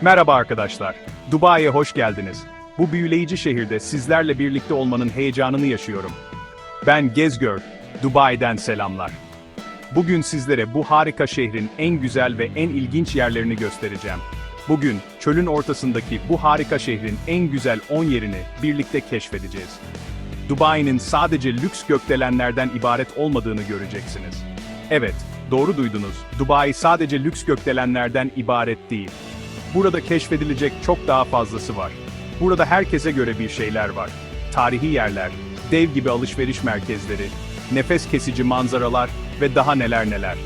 Merhaba arkadaşlar. Dubai'ye hoş geldiniz. Bu büyüleyici şehirde sizlerle birlikte olmanın heyecanını yaşıyorum. Ben Gezgör, Dubai'den selamlar. Bugün sizlere bu harika şehrin en güzel ve en ilginç yerlerini göstereceğim. Bugün çölün ortasındaki bu harika şehrin en güzel 10 yerini birlikte keşfedeceğiz. Dubai'nin sadece lüks gökdelenlerden ibaret olmadığını göreceksiniz. Evet, doğru duydunuz. Dubai sadece lüks gökdelenlerden ibaret değil. Burada keşfedilecek çok daha fazlası var. Burada herkese göre bir şeyler var. Tarihi yerler, dev gibi alışveriş merkezleri, nefes kesici manzaralar ve daha neler neler.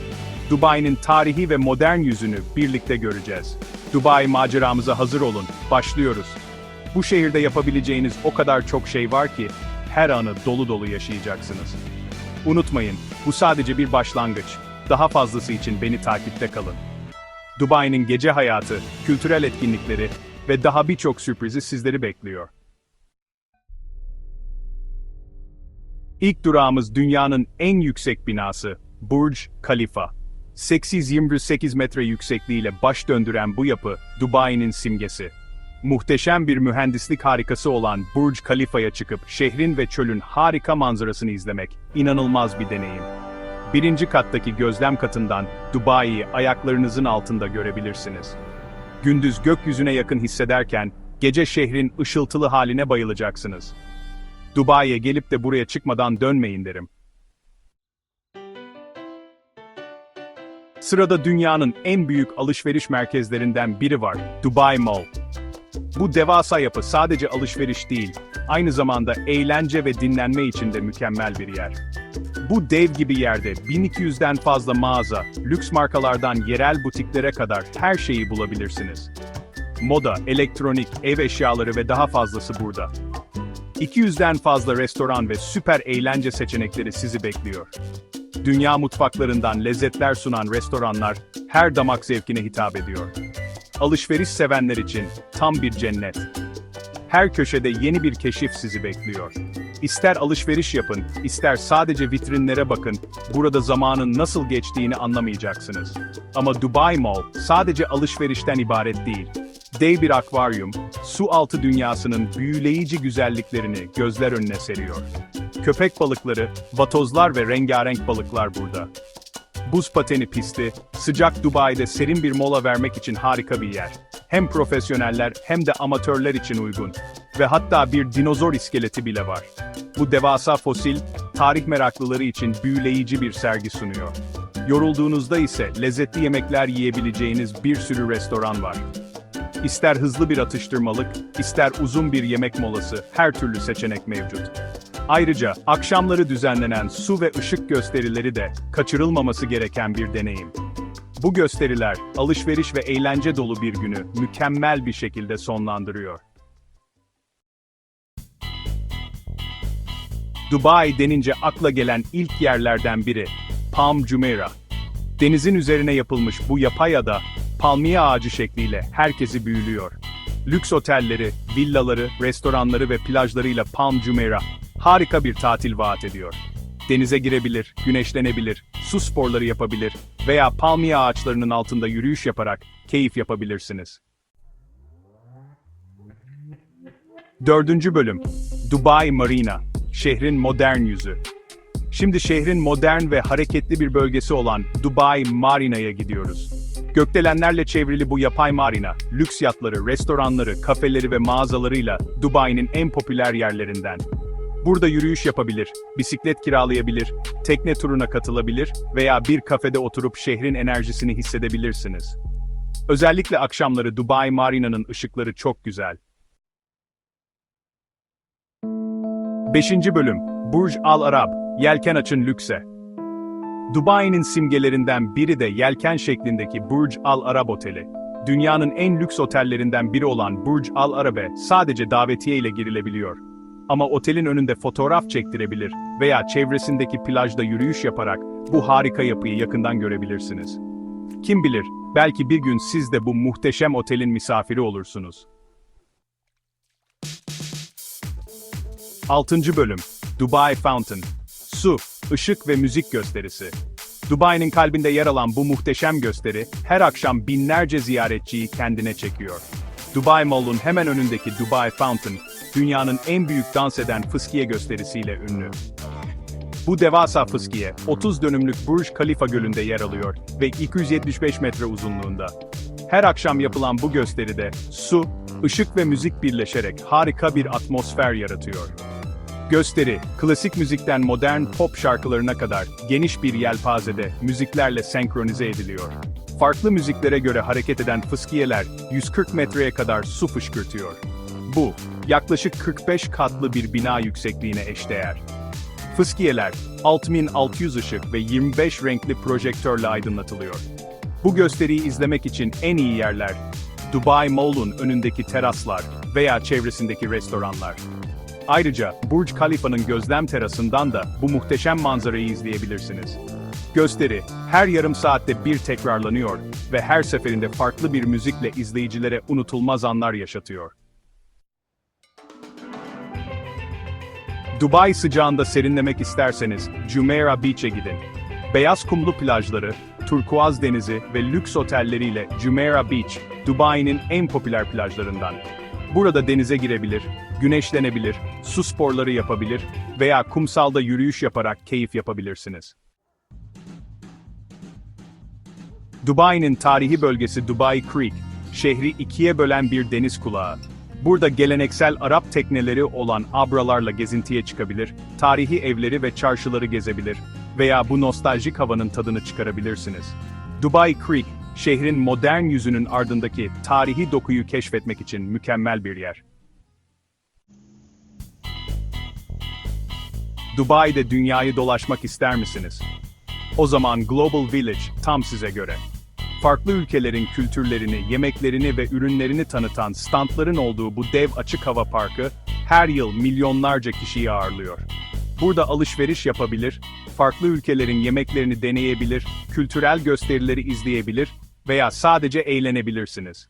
Dubai'nin tarihi ve modern yüzünü birlikte göreceğiz. Dubai maceramıza hazır olun, başlıyoruz. Bu şehirde yapabileceğiniz o kadar çok şey var ki, her anı dolu dolu yaşayacaksınız. Unutmayın, bu sadece bir başlangıç. Daha fazlası için beni takipte kalın. Dubai'nin gece hayatı, kültürel etkinlikleri ve daha birçok sürprizi sizleri bekliyor. İlk durağımız dünyanın en yüksek binası, Burj Khalifa. 828 metre yüksekliğiyle baş döndüren bu yapı, Dubai'nin simgesi. Muhteşem bir mühendislik harikası olan Burj Khalifa'ya çıkıp şehrin ve çölün harika manzarasını izlemek, inanılmaz bir deneyim. Birinci kattaki gözlem katından Dubai'yi ayaklarınızın altında görebilirsiniz. Gündüz gökyüzüne yakın hissederken, gece şehrin ışıltılı haline bayılacaksınız. Dubai'ye gelip de buraya çıkmadan dönmeyin derim. Sırada dünyanın en büyük alışveriş merkezlerinden biri var, Dubai Mall. Bu devasa yapı sadece alışveriş değil, aynı zamanda eğlence ve dinlenme için de mükemmel bir yer. Bu dev gibi yerde 1200'den fazla mağaza, lüks markalardan yerel butiklere kadar her şeyi bulabilirsiniz. Moda, elektronik, ev eşyaları ve daha fazlası burada. 200'den fazla restoran ve süper eğlence seçenekleri sizi bekliyor. Dünya mutfaklarından lezzetler sunan restoranlar her damak zevkine hitap ediyor. Alışveriş sevenler için tam bir cennet. Her köşede yeni bir keşif sizi bekliyor. İster alışveriş yapın, ister sadece vitrinlere bakın, burada zamanın nasıl geçtiğini anlamayacaksınız. Ama Dubai Mall sadece alışverişten ibaret değil. Dev bir akvaryum, su altı dünyasının büyüleyici güzelliklerini gözler önüne seriyor. Köpek balıkları, vatozlar ve rengarenk balıklar burada. Buz pateni pisti, sıcak Dubai'de serin bir mola vermek için harika bir yer. Hem profesyoneller hem de amatörler için uygun. Ve hatta bir dinozor iskeleti bile var. Bu devasa fosil, tarih meraklıları için büyüleyici bir sergi sunuyor. Yorulduğunuzda ise lezzetli yemekler yiyebileceğiniz bir sürü restoran var. İster hızlı bir atıştırmalık, ister uzun bir yemek molası, her türlü seçenek mevcut. Ayrıca akşamları düzenlenen su ve ışık gösterileri de kaçırılmaması gereken bir deneyim. Bu gösteriler alışveriş ve eğlence dolu bir günü mükemmel bir şekilde sonlandırıyor. Dubai denince akla gelen ilk yerlerden biri Palm Jumeirah. Denizin üzerine yapılmış bu yapay ada, palmiye ağacı şekliyle herkesi büyülüyor. Lüks otelleri, villaları, restoranları ve plajlarıyla Palm Jumeirah harika bir tatil vaat ediyor. Denize girebilir, güneşlenebilir, su sporları yapabilir veya palmiye ağaçlarının altında yürüyüş yaparak keyif yapabilirsiniz. Dördüncü bölüm, Dubai Marina, şehrin modern yüzü. Şimdi şehrin modern ve hareketli bir bölgesi olan Dubai Marina'ya gidiyoruz. Gökdelenlerle çevrili bu yapay marina, lüks yatları, restoranları, kafeleri ve mağazalarıyla Dubai'nin en popüler yerlerinden. Burada yürüyüş yapabilir, bisiklet kiralayabilir, tekne turuna katılabilir veya bir kafede oturup şehrin enerjisini hissedebilirsiniz. Özellikle akşamları Dubai Marina'nın ışıkları çok güzel. 5. Bölüm Burj Al Arab, Yelken Açın Lükse. Dubai'nin simgelerinden biri de yelken şeklindeki Burj Al Arab Oteli. Dünyanın en lüks otellerinden biri olan Burj Al Arab'e sadece davetiye ile girilebiliyor. Ama otelin önünde fotoğraf çektirebilir veya çevresindeki plajda yürüyüş yaparak bu harika yapıyı yakından görebilirsiniz. Kim bilir, belki bir gün siz de bu muhteşem otelin misafiri olursunuz. 6. Bölüm Dubai Fountain Su, ışık ve müzik gösterisi. Dubai'nin kalbinde yer alan bu muhteşem gösteri, her akşam binlerce ziyaretçiyi kendine çekiyor. Dubai Mall'un hemen önündeki Dubai Fountain, dünyanın en büyük dans eden fıskiye gösterisiyle ünlü. Bu devasa fıskiye, 30 dönümlük Burj Khalifa Gölü'nde yer alıyor ve 275 metre uzunluğunda. Her akşam yapılan bu gösteride, su, ışık ve müzik birleşerek harika bir atmosfer yaratıyor. Gösteri, klasik müzikten modern pop şarkılarına kadar geniş bir yelpazede müziklerle senkronize ediliyor. Farklı müziklere göre hareket eden fıskiyeler 140 metreye kadar su fışkırtıyor. Bu, yaklaşık 45 katlı bir bina yüksekliğine eşdeğer. Fıskiyeler, 6600 ışık ve 25 renkli projektörle aydınlatılıyor. Bu gösteriyi izlemek için en iyi yerler, Dubai Mall'un önündeki teraslar veya çevresindeki restoranlar. Ayrıca Burj Khalifa'nın gözlem terasından da bu muhteşem manzarayı izleyebilirsiniz. Gösteri, her yarım saatte bir tekrarlanıyor ve her seferinde farklı bir müzikle izleyicilere unutulmaz anlar yaşatıyor. Dubai sıcağında serinlemek isterseniz Jumeirah Beach'e gidin. Beyaz kumlu plajları, turkuaz denizi ve lüks otelleriyle Jumeirah Beach, Dubai'nin en popüler plajlarından. Burada denize girebilir, güneşlenebilir, su sporları yapabilir veya kumsalda yürüyüş yaparak keyif yapabilirsiniz. Dubai'nin tarihi bölgesi Dubai Creek, şehri ikiye bölen bir deniz kulağı. Burada geleneksel Arap tekneleri olan abralarla gezintiye çıkabilir, tarihi evleri ve çarşıları gezebilir veya bu nostaljik havanın tadını çıkarabilirsiniz. Dubai Creek, şehrin modern yüzünün ardındaki tarihi dokuyu keşfetmek için mükemmel bir yer. Dubai'de dünyayı dolaşmak ister misiniz? O zaman Global Village tam size göre. Farklı ülkelerin kültürlerini, yemeklerini ve ürünlerini tanıtan standların olduğu bu dev açık hava parkı her yıl milyonlarca kişiyi ağırlıyor. Burada alışveriş yapabilir, farklı ülkelerin yemeklerini deneyebilir, kültürel gösterileri izleyebilir veya sadece eğlenebilirsiniz.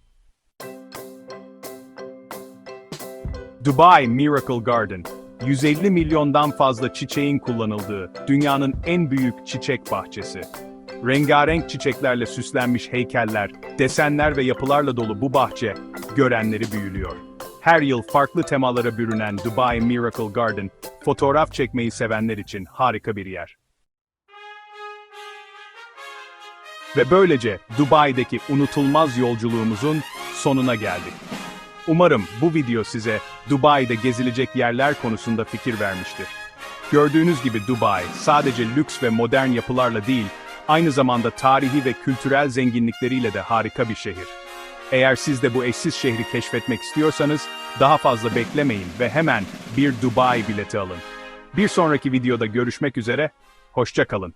Dubai Miracle Garden 150 milyondan fazla çiçeğin kullanıldığı dünyanın en büyük çiçek bahçesi. Rengarenk çiçeklerle süslenmiş heykeller, desenler ve yapılarla dolu bu bahçe görenleri büyülüyor. Her yıl farklı temalara bürünen Dubai Miracle Garden, fotoğraf çekmeyi sevenler için harika bir yer. Ve böylece Dubai'deki unutulmaz yolculuğumuzun sonuna geldik. Umarım bu video size Dubai'de gezilecek yerler konusunda fikir vermiştir. Gördüğünüz gibi Dubai sadece lüks ve modern yapılarla değil, aynı zamanda tarihi ve kültürel zenginlikleriyle de harika bir şehir. Eğer siz de bu eşsiz şehri keşfetmek istiyorsanız, daha fazla beklemeyin ve hemen bir Dubai bileti alın. Bir sonraki videoda görüşmek üzere, hoşça kalın.